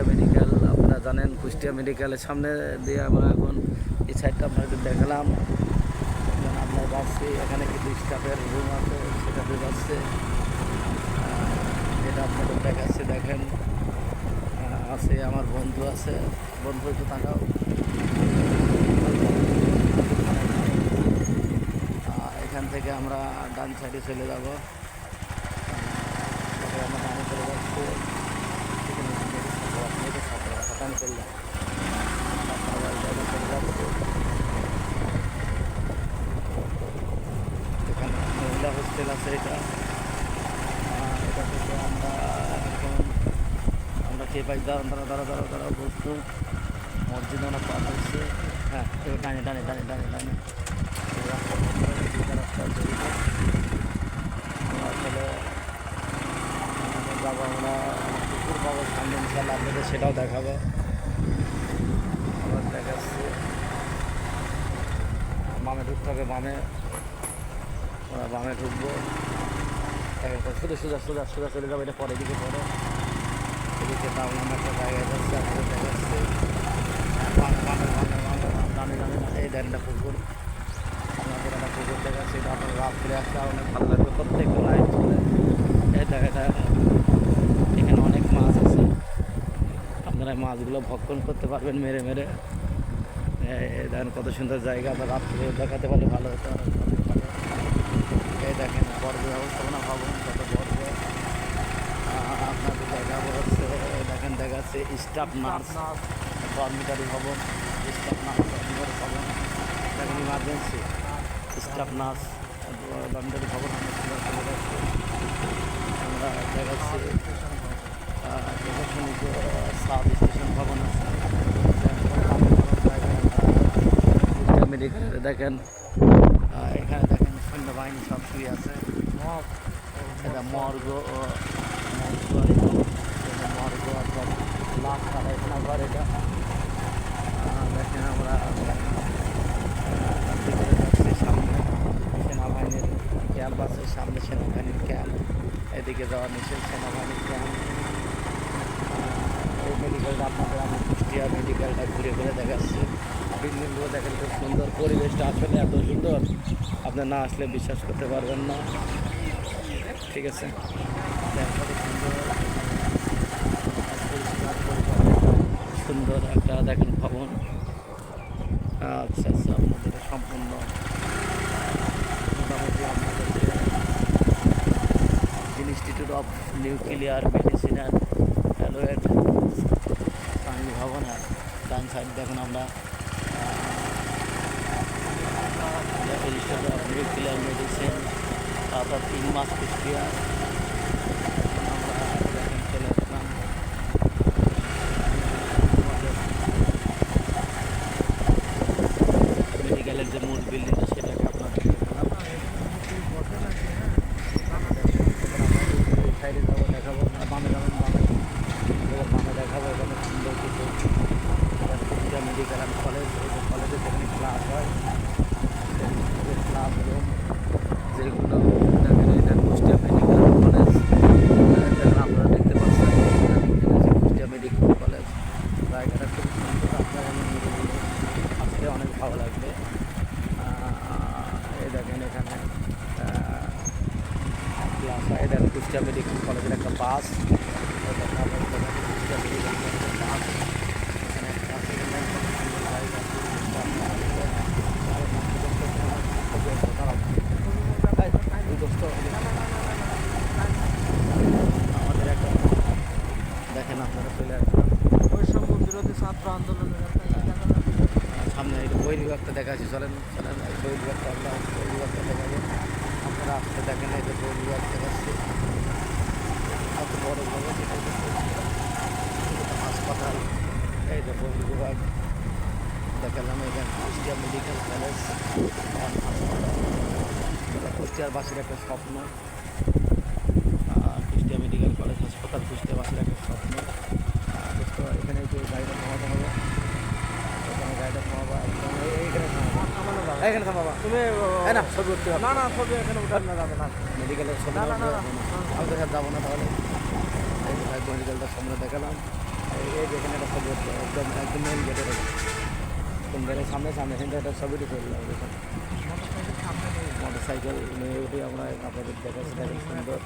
Medical আপনারা জানেন কুষ্টিয়া মেডিকেলের সামনে দিয়ে আমরা এখন এই সাইডটা আপনাদের দেখালাম। আমরা যাচ্ছি এখানে কিছু স্টাফের রুম আছে সেটাতে আহ, যেটা আপনাদের দেখাচ্ছে দেখেন। আছে, আমার বন্ধু আছে। বন্ধু, একটু তাকাও। এখান থেকে আমরা ডান সাইডে চলে যাব। আমরা ডানে এখানে মহিলা হোস্টেল আছে এটা। এটা থেকে আমরা আমরা কে পাই দাঁড়া দাঁড়া দাঁড়া দাঁড়া বস্তু মসজিদ আমরা পার হচ্ছে হ্যাঁ এবার ডানে ডানে ডানে ডানে আমরা পুকুর পাবো সেটাও দেখাবো। আবার দেখাচ্ছি। বামে ঢুকতে হবে, বামে। বামে ঢুকবো। সোজা সোজা সোজা সোজা চলে যাব, এটা পরে দিকে পরে। জায়গায় যাচ্ছি দেনটা পুকুর। আমাদের একটা পুকুর অনেক ভালো প্রত্যেকটা এখানে অনেক মাছ আছে। আপনারা মাছগুলো ভক্ষণ করতে পারবেন মেরে মেরে। দেখেন কত সুন্দর জায়গা। আবার রাত্রে দেখাতে পারলে ভালো হতো অনেক ভালো। এই দেখেন বর্গ ব্যবস্থাপনা ভবন কত বর্গ আহ, আপনাদের দেখাবো হচ্ছে এই দেখেন দেখাচ্ছে স্টাফ নার্স কর্মচারী ভবন স্টাফ নার্স কর্মচারী ভবন দেখেন ইমার্জেন্সি স্টাফ নার্স কর্মচারী ভবন আমরা দেখাচ্ছি প্রশাসনিক সাব স্টেশন ভবন আছে মেডিকেলে দেখেন এখানে দেখেন সৈন্যবাহিনী সব শুয়ে আছে। মর্গ ও মর্গ অর্থাৎ লাশ কাটাইখানা ঘর এটা। দেখেন আমরা সামনে। সেনাবাহিনীর ক্যাম্প আছে, সামনে সেনাবাহিনীর ক্যাম্প। এদিকে যাওয়া নিষেধ, সেনাবাহিনীর ক্যাম্প। এই মেডিকেলটা আপনাদের আমি কুষ্টিয়া মেডিকেলটা ঘুরে ঘুরে দেখাচ্ছি। বিল্ডিংগুলো দেখেন খুব সুন্দর, পরিবেশটা আসলে এত সুন্দর। আপনি না আসলে বিশ্বাস করতে পারবেন না। ঠিক আছে? সুন্দর। সুন্দর একটা দেখেন ভবন। আচ্ছা আচ্ছা আপনাদের সম্পূর্ণ মোটামুটি আপনাদের institute of nuclear medicine and Sangli ভবন আর ডান সাইড দেখুন আমরা। ইনস্টিটিউট অফ নিউক্লিয়ার মেডিসিন অর্থাৎ তিন মাস কুষ্টিয়া আমরা দেখেন চলে আসলাম মেডিকেলের যে মূল বিল্ডিংটা সেটাকে আপনাদের দেখালাম সাইডে যাব দেখাবো না বামে যাবেন বামে এবার বামে দেখাবো এখানে সুন্দর কিছু কুষ্টিয়া মেডিকেল অ্যান্ড কলেজ কলেজে যেখানে ক্লাস হয় সেই ক্লাস রুম যেগুলো দেখেন কলেজ দেখেন আপনারা দেখতে পাচ্ছেন কুষ্টিয়া মেডিকেল কলেজ জায়গাটা খুব সুন্দর আপনারা অনেক ভালো লাগবে। এই দেখেন ক্লাস হয়। কুষ্টিয়া মেডিকেল কলেজের একটা বাস দেখেন দেখেন কুষ্টিয়া মেডিকেল কলেজের বাস এখানে একটা আছে, এখানে একটা সুন্দর জায়গা, আর দাঁড়াও। এই, দুই দোস্ত, আমাদের একটা দেখেন আপনারা চলে আসবেন বৈষম্য বিরোধী ছাত্র আন্দোলনের একটা জায়গা সামনে বই বিভাগটা দেখা আছে চলেন চলেন বই বিভাগটা আমরা বই বিভাগটা দেখাবো। আপনারা আসতে দেখেন এই যে বই বিভাগ দেখাচ্ছে। এত বড় এটা হাসপাতাল। এই যে বই বিভাগ। দেখালাম এখানে কুষ্টিয়া মেডিকেল কলেজ। হাসপাতাল এটা কুষ্টিয়ারবাসীর একটা স্বপ্ন। কুষ্টিয়া মেডিকেল কলেজ হাসপাতাল কুষ্টিয়াবাসীর এখানে থাম বাবা। তুমি না। ছবি উঠতে না না ছবি এখানে উঠান না যাবে না। মেডিকেলের ছবি না, না, না। আমাদের সাথে যাব না তাহলে। মেডিকেলটার সামনে দেখালাম। এই- এই যে এখানে একটা ছবি উঠতে একদম একদম মেন গেটের কোন গেটের সামনে সামনে এখানটা একটা মোটরসাইকেল সামনে নেই মোটর সাইকেল নিয়ে উঠে আমরা আপনাদের দেখাচ্ছি সুন্দর।